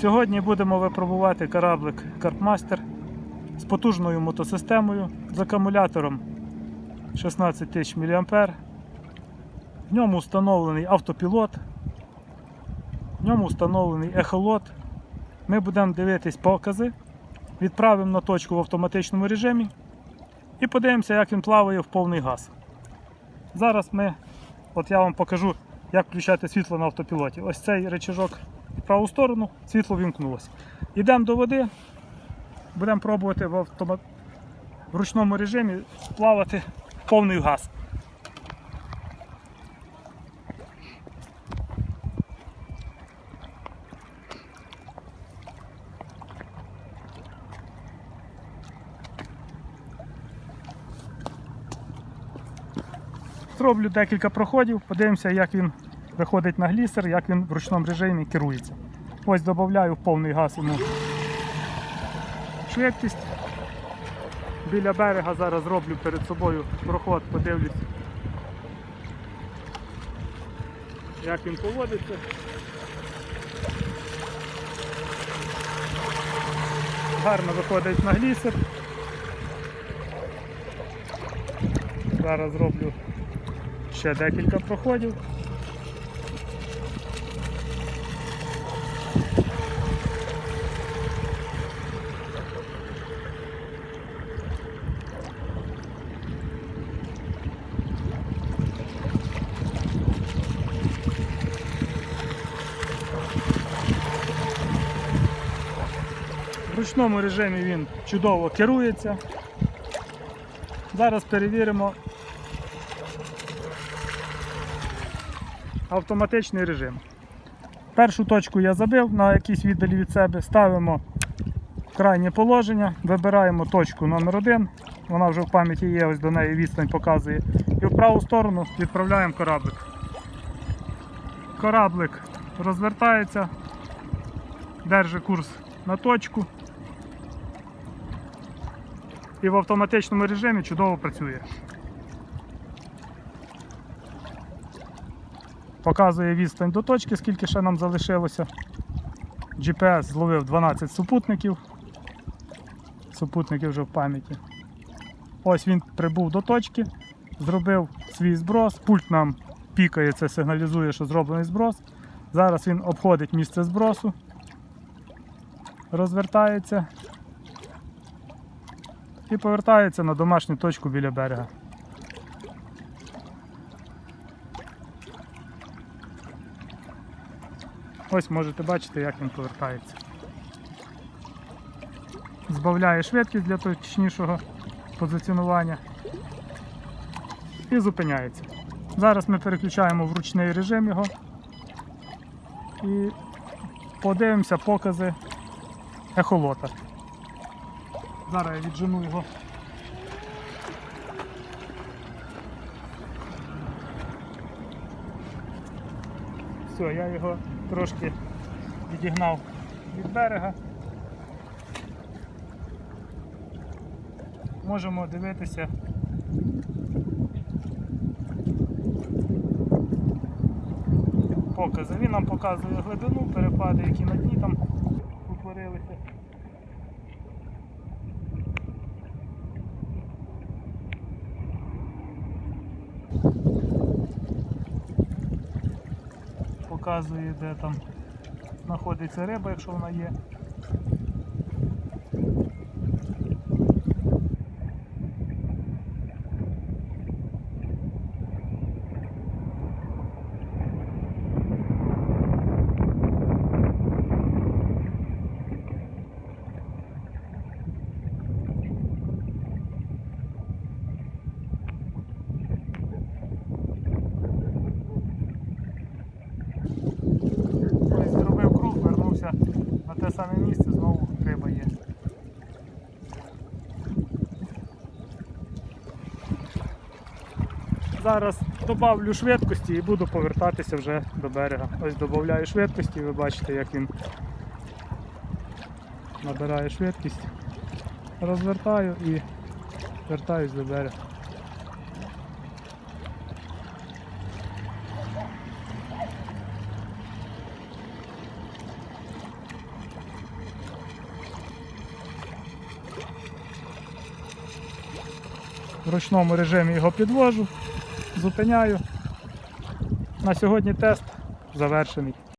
Сьогодні будемо випробувати кораблик Карпмастер з потужною мотосистемою з акумулятором 16 тисяч мА. В ньому встановлений автопілот, в ньому встановлений ехолот. Ми будемо дивитись покази, відправимо на точку в автоматичному режимі і подивимося, як він плаває в повний газ. Зараз ми, от я вам покажу, як включати світло на автопілоті. Ось цей речажок в праву сторону, світло вімкнулося. Йдемо до води, будемо пробувати в, автомат... в ручному режимі плавати в повний газ. Зроблю декілька проходів, подивимося, як він виходить на глісер, як він в ручному режимі керується. Ось додаю повний газ йому швидкість. Біля берега зараз роблю перед собою проход, подивлюсь, як він поводиться. Гарно виходить на глісер. Зараз зроблю ще декілька проходів. В ручному режимі він чудово керується. Зараз перевіримо автоматичний режим. Першу точку я забив на якійсь віддалі від себе, ставимо крайнє положення, вибираємо точку номер 1 вона вже в пам'яті є, ось до неї відстань показує. І в праву сторону відправляємо кораблик. Кораблик розвертається, держить курс на точку і в автоматичному режимі чудово працює. Показує відстань до точки, скільки ще нам залишилося. GPS зловив 12 супутників. Супутники вже в пам'яті. Ось він прибув до точки, зробив свій зброс. Пульт нам пікає, це сигналізує, що зроблений зброс. Зараз він обходить місце збросу, розвертається і повертається на домашню точку біля берега. Ось можете бачити, як він повертається. Збавляє швидкість для точнішого позиціонування і зупиняється. Зараз ми переключаємо в ручний режим його і подивимося покази ехолота. Зараз я віджену його. Все, я його трошки відігнав від берега. Можемо дивитися. Покази. Він нам показує глибину, перепади, які на дні там утворилися. Показує, де там знаходиться риба, якщо вона є. Зараз додавлю швидкості і буду повертатися вже до берега. Ось додаю швидкості, ви бачите, як він набирає швидкість. Розвертаю і вертаюсь до берега. В ручному режимі його підвожу зупиняю. На сьогодні тест завершений.